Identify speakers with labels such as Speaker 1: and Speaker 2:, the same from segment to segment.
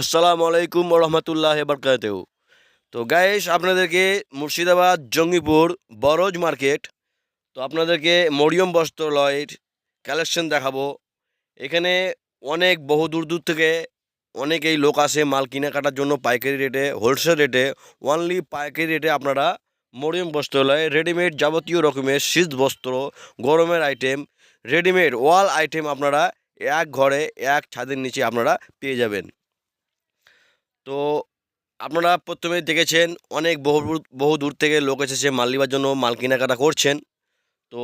Speaker 1: আসসালামু আলাইকুম রহমতুল্লাহ বরকাতেও তো গাইস আপনাদেরকে মুর্শিদাবাদ, জঙ্গিপুর, বরজ মার্কেট, তো আপনাদেরকে মরিয়ম বস্ত্রালয়ের কালেকশন দেখাবো। এখানে অনেক বহু দূর দূর থেকে অনেকেই লোক আসে মাল কিনে কাটার জন্য পাইকারি রেটে হোলসেল রেটে অনলি পাইকারি রেটে আপনারা মরিয়ম বস্ত্রালয়ে রেডিমেড যাবতীয় রকমের শীত বস্ত্র, গরমের আইটেম রেডিমেড ওয়াল আইটেম আপনারা এক ঘরে, এক ছাদের নিচে আপনারা পেয়ে যাবেন। তো আপনারা প্রথমে দেখেছেন অনেক বহু বহু দূর থেকে লোক এসেছে মাল নেওয়ার জন্য মাল কেনাকাটা করছেন। তো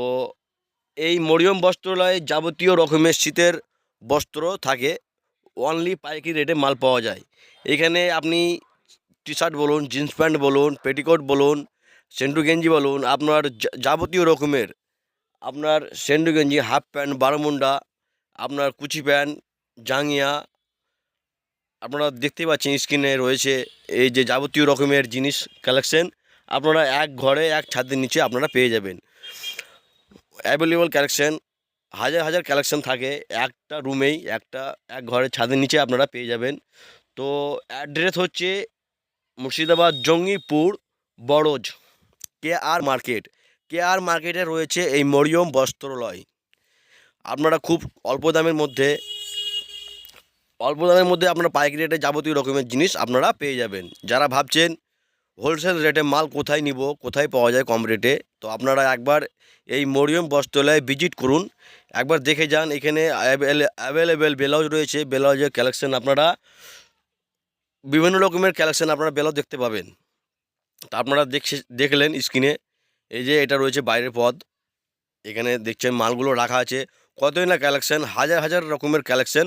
Speaker 1: এই মরিয়ম বস্ত্রালয়ে যাবতীয় রকমের শীতের বস্ত্র থাকে। অনলি পাইকারি রেটে মাল পাওয়া যায়। এখানে আপনি টি শার্ট বলুন জিন্স প্যান্ট বলুন পেটিকোট বলুন সেন্টু গেঞ্জি বলুন, আপনার যাবতীয় রকমের আপনার সেন্টু গেঞ্জি হাফ প্যান্ট বারোমুন্ডা আপনার কুচি প্যান্ট জাঙ্গিয়া আপনারা দেখতে পাচ্ছেন স্ক্রিনে রয়েছে এই যে যাবতীয় রকমের জিনিস কালেকশন আপনারা এক ঘরে, এক ছাদের নিচে আপনারা পেয়ে যাবেন। অ্যাভেলেবল কালেকশন হাজার হাজার কালেকশন থাকে। একটা রুমেই একটা এক ঘরের ছাদের নিচে আপনারা পেয়ে যাবেন। তো অ্যাড্রেস হচ্ছে মুর্শিদাবাদ, জঙ্গিপুর, বড়জ কে আর মার্কেট কে আর মার্কেটে রয়েছে এই মরিয়ম বস্ত্রালয়। আপনারা খুব অল্প দামের মধ্যে অল্প দামের মধ্যে আপনারা পাইকারি রেটে যাবতীয় রকমের জিনিস আপনারা পেয়ে যাবেন। যারা ভাবছেন হোলসেল রেটে মাল কোথায় নিব, কোথায় পাওয়া যায় কম রেটে তো আপনারা একবার এই মরিয়ম বস্ত্রালয়ে ভিজিট করুন। একবার দেখে যান, এখানে অ্যাভেলেবেল ব্লাউজ রয়েছে, ব্লাউজের কালেকশন আপনারা, বিভিন্ন রকমের কালেকশন আপনারা ব্লাউজ দেখতে পাবেন। তা আপনারা দেখছে দেখলেন স্ক্রিনে এই যে এটা রয়েছে বাইরের পদ, এখানে দেখছেন মালগুলো রাখা আছে। কতই না কালেকশান হাজার হাজার রকমের কালেকশান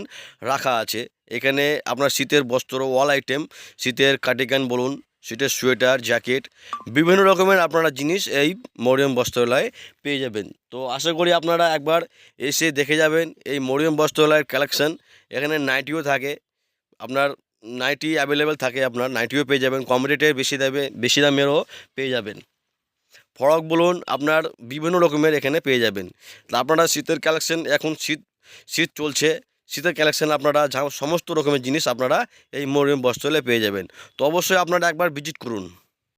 Speaker 1: রাখা আছে। এখানে আপনার শীতের বস্ত্র ওয়াল আইটেম শীতের কার্ডিগান বলুন, শীতের সোয়েটার জ্যাকেট বিভিন্ন রকমের আপনারা জিনিস এই মরিয়ম বস্ত্রালয়ে পেয়ে যাবেন। তো আশা করি আপনারা একবার এসে দেখে যাবেন এই মরিয়ম বস্ত্রালয়ের কালেকশান এখানে নাইটিও থাকে। আপনার নাইটি অ্যাভেলেবেল থাকে, আপনার নাইটিও পেয়ে যাবেন। কম রেটে বেশি দামে, বেশি দামেরও পেয়ে যাবেন। ফরক বলুন, আপনার বিভিন্ন রকমের এখানে পেয়ে যাবেন। তা আপনারা শীতের কালেকশন এখন শীত শীত চলছে, শীতের কালেকশান আপনারা সমস্ত রকমের জিনিস আপনারা এই মরিয়ম বস্ত্রালয়ে পেয়ে যাবেন। তো অবশ্যই আপনারা একবার ভিজিট করুন।